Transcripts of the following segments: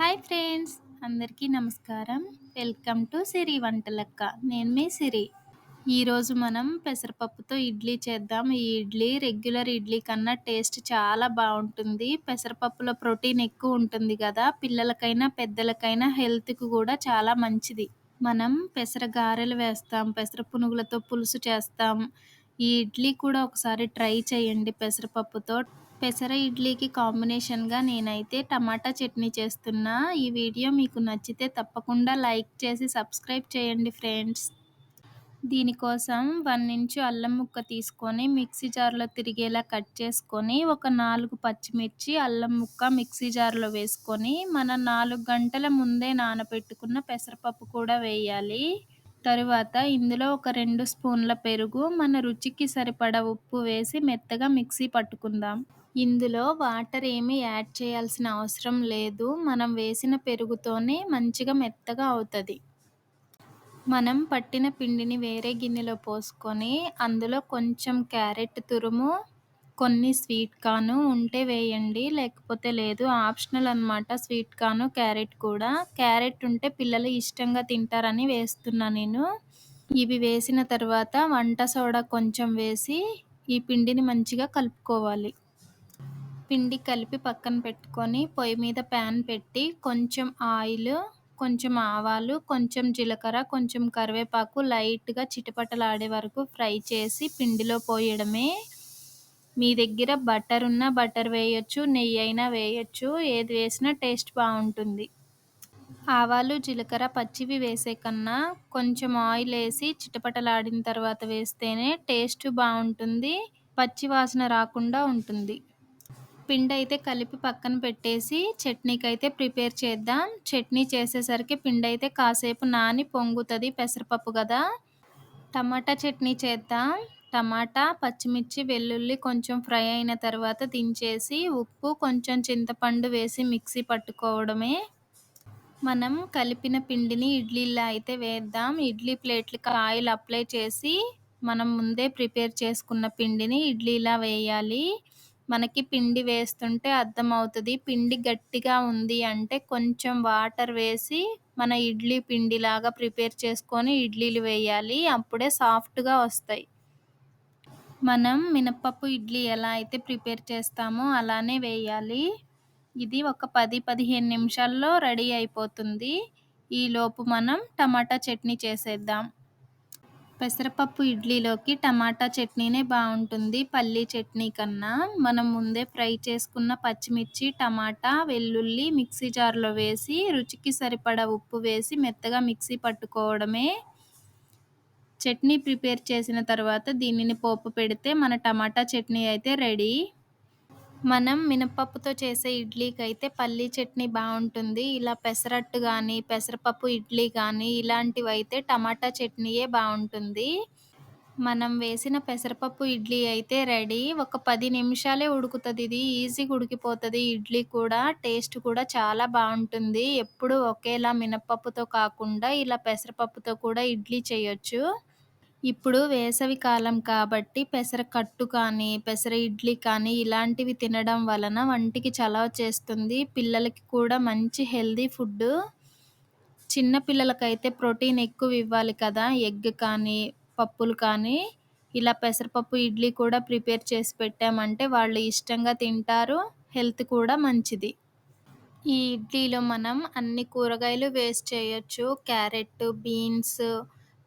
Hi friends అందరికీ నమస్కారం. Welcome to Siri Vantalakka. నేను మీ సిరి. ఈరోజు మనం పెసరపప్పుతో ఇడ్లీ చేద్దాం. ఈ ఇడ్లీ రెగ్యులర్ ఇడ్లీ కన్నా టేస్ట్ చాలా బాగుంటుంది. పెసరపప్పులో ప్రోటీన్ ఎక్కువ ఉంటుంది కదా పిల్లలకైనా పెద్దలకైనా హెల్త్కి కూడా చాలా మంచిది. మనం పెసర గారెలు వేస్తాం పెసర పునుగులతో పులుసు చేస్తాం. ఈ ఇడ్లీ కూడా ఒకసారి ట్రై చేయండి పెసరపప్పుతో. పెసర ఇడ్లీకి కాంబినేషన్గా నేనైతే టమాటా చట్నీ చేస్తున్నా. ఈ వీడియో మీకు నచ్చితే తప్పకుండా లైక్ చేసి సబ్స్క్రైబ్ చేయండి ఫ్రెండ్స్. దీనికోసం వన్ ఇంచు అల్లం ముక్క తీసుకొని మిక్సీ జార్లో తిరిగేలా కట్ చేసుకొని ఒక నాలుగు పచ్చిమిర్చి అల్లం ముక్క మిక్సీ జార్లో వేసుకొని మన నాలుగు గంటల ముందే నానబెట్టుకున్న పెసరపప్పు కూడా వేయాలి. తరువాత ఇందులో ఒక రెండు స్పూన్ల పెరుగు మన రుచికి సరిపడ ఉప్పు వేసి మెత్తగా మిక్సీ పట్టుకుందాం. ఇందులో వాటర్ ఏమి యాడ్ చేయాల్సిన అవసరం లేదు. మనం వేసిన పెరుగుతోనే మంచిగా మెత్తగా అవుతుంది. మనం పట్టిన పిండిని వేరే గిన్నెలో పోసుకొని అందులో కొంచెం క్యారెట్ తురుము కొన్ని స్వీట్ కాను ఉంటే వేయండి. లేకపోతే లేదు ఆప్షనల్ అనమాట స్వీట్ కాను క్యారెట్ కూడా. క్యారెట్ ఉంటే పిల్లలు ఇష్టంగా తింటారని వేస్తున్నా నేను. ఇవి వేసిన తర్వాత వంట సోడా కొంచెం వేసి ఈ పిండిని మంచిగా కలుపుకోవాలి. పిండి కలిపి పక్కన పెట్టుకొని పొయ్యి మీద ప్యాన్ పెట్టి కొంచెం ఆయిల్ కొంచెం ఆవాలు కొంచెం జీలకర్ర కొంచెం కరివేపాకు లైట్గా చిటపటలాడే వరకు ఫ్రై చేసి పిండిలో పోయడమే. మీ దగ్గర బటర్ ఉన్న బటర్ వేయొచ్చు నెయ్యి అయినా వేయొచ్చు ఏది వేసినా టేస్ట్ బాగుంటుంది. ఆవాలు జీలకర్ర పచ్చివి వేసే కన్నా కొంచెం ఆయిల్ వేసి చిటపటలాడిన తర్వాత వేస్తేనే టేస్ట్ బాగుంటుంది పచ్చి వాసన రాకుండా ఉంటుంది. పిండి అయితే కలిపి పక్కన పెట్టేసి చట్నీకి అయితే ప్రిపేర్ చేద్దాం. చట్నీ చేసేసరికి పిండి అయితే కాసేపు నాని పొంగుతుంది పెసరపప్పు కదా. టమాటా చట్నీ చేద్దాం. టమాటా పచ్చిమిర్చి వెల్లుల్లి కొంచెం ఫ్రై అయిన తర్వాత దించేసి ఉప్పు కొంచెం చింతపండు వేసి మిక్సీ పట్టుకోవడమే. మనం కలిపిన పిండిని ఇడ్లీలా అయితే వేద్దాం. ఇడ్లీ ప్లేట్లకి ఆయిల్ అప్లై చేసి మనం ముందే ప్రిపేర్ చేసుకున్న పిండిని ఇడ్లీలా వేయాలి. మనకి పిండి వేస్తుంటే అర్థమవుతుంది. పిండి గట్టిగా ఉంది అంటే కొంచెం వాటర్ వేసి మన ఇడ్లీ పిండిలాగా ప్రిపేర్ చేసుకొని ఇడ్లీలు వేయాలి. అప్పుడే సాఫ్ట్గా వస్తాయి. మనం మినప్పప్పు ఇడ్లీ ఎలా అయితే ప్రిపేర్ చేస్తామో అలానే వేయాలి. ఇది ఒక పది పదిహేను నిమిషాల్లో రెడీ అయిపోతుంది. ఈలోపు మనం టమాటా చట్నీ చేసేద్దాం. పెసరపప్పు ఇడ్లీలోకి టమాటా చట్నీనే బాగుంటుంది. పల్లీ చట్నీ కన్నా మనం ముందే ఫ్రై చేసుకున్న పచ్చిమిర్చి టమాటా వెల్లుల్లి మిక్సీ జార్లో వేసి రుచికి సరిపడ ఉప్పు వేసి మెత్తగా మిక్సీ పట్టుకోవడమే. చట్నీ ప్రిపేర్ చేసిన తర్వాత దీనిని పోపు పెడితే మన టమాటా చట్నీ అయితే రెడీ. మనం మినపప్పుతో చేసే ఇడ్లీకి అయితే పల్లీ చట్నీ బాగుంటుంది ఇలా పెసరట్టు కానీ పెసరపప్పు ఇడ్లీ కానీ ఇలాంటివి అయితే టమాటా చట్నీయే బాగుంటుంది మనం వేసిన పెసరపప్పు ఇడ్లీ అయితే రెడీ. ఒక పది నిమిషాలే ఉడుకుతుంది ఇది. ఈజీగా ఉడికిపోతుంది. ఇడ్లీ కూడా టేస్ట్ కూడా చాలా బాగుంటుంది ఎప్పుడు ఒకేలా మినపప్పుతో కాకుండా ఇలా పెసరపప్పుతో కూడా ఇడ్లీ చేయొచ్చు. ఇప్పుడు వేసవి కాలం కాబట్టి పెసర కట్టు కానీ పెసర ఇడ్లీ కానీ ఇలాంటివి తినడం వలన వంటికి చలవ చేస్తుంది. పిల్లలకి కూడా మంచి హెల్దీ ఫుడ్ చిన్న పిల్లలకైతే ప్రోటీన్ ఎక్కువ ఇవ్వాలి కదా ఎగ్ కానీ పప్పులు కానీ. ఇలా పెసరపప్పు ఇడ్లీ కూడా ప్రిపేర్ చేసి పెట్టామంటే వాళ్ళు ఇష్టంగా తింటారు హెల్త్ కూడా మంచిది. ఈ ఇడ్లీలో మనం అన్ని కూరగాయలు వేస్ట్ చేయొచ్చు. క్యారెట్ బీన్స్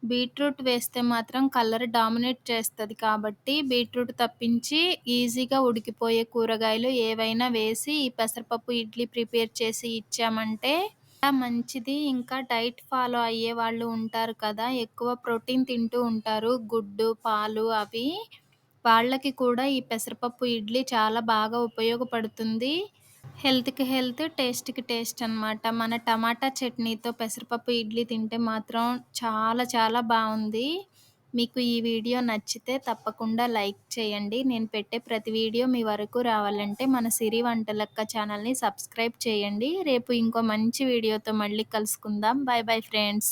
బీట్రూట్ వేస్తే మాత్రం కలర్ డామినేట్ చేస్తుంది కాబట్టి బీట్రూట్ తప్పించి ఈజీగా ఉడికిపోయే కూరగాయలు ఏవైనా వేసి ఈ పెసరపప్పు ఇడ్లీ ప్రిపేర్ చేసి ఇచ్చామంటే మంచిది. ఇంకా డైట్ ఫాలో అయ్యే వాళ్ళు ఉంటారు కదా ఎక్కువ ప్రోటీన్ తింటూ ఉంటారు. గుడ్డు పాలు అవి. వాళ్ళకి కూడా ఈ పెసరపప్పు ఇడ్లీ చాలా బాగా ఉపయోగపడుతుంది. హెల్త్కి హెల్త్ టేస్ట్కి టేస్ట్ అనమాట మన టమాటా చట్నీతో పెసరపప్పు ఇడ్లీ తింటే మాత్రం చాలా చాలా బాగుంది. మీకు ఈ వీడియో నచ్చితే తప్పకుండా లైక్ చేయండి. నేను పెట్టే ప్రతి వీడియో మీ వరకు రావాలంటే మన సిరి వంటలక్క ఛానల్ని సబ్స్క్రైబ్ చేయండి. రేపు ఇంకో మంచి వీడియోతో మళ్ళీ కలుసుకుందాం. Bye bye friends.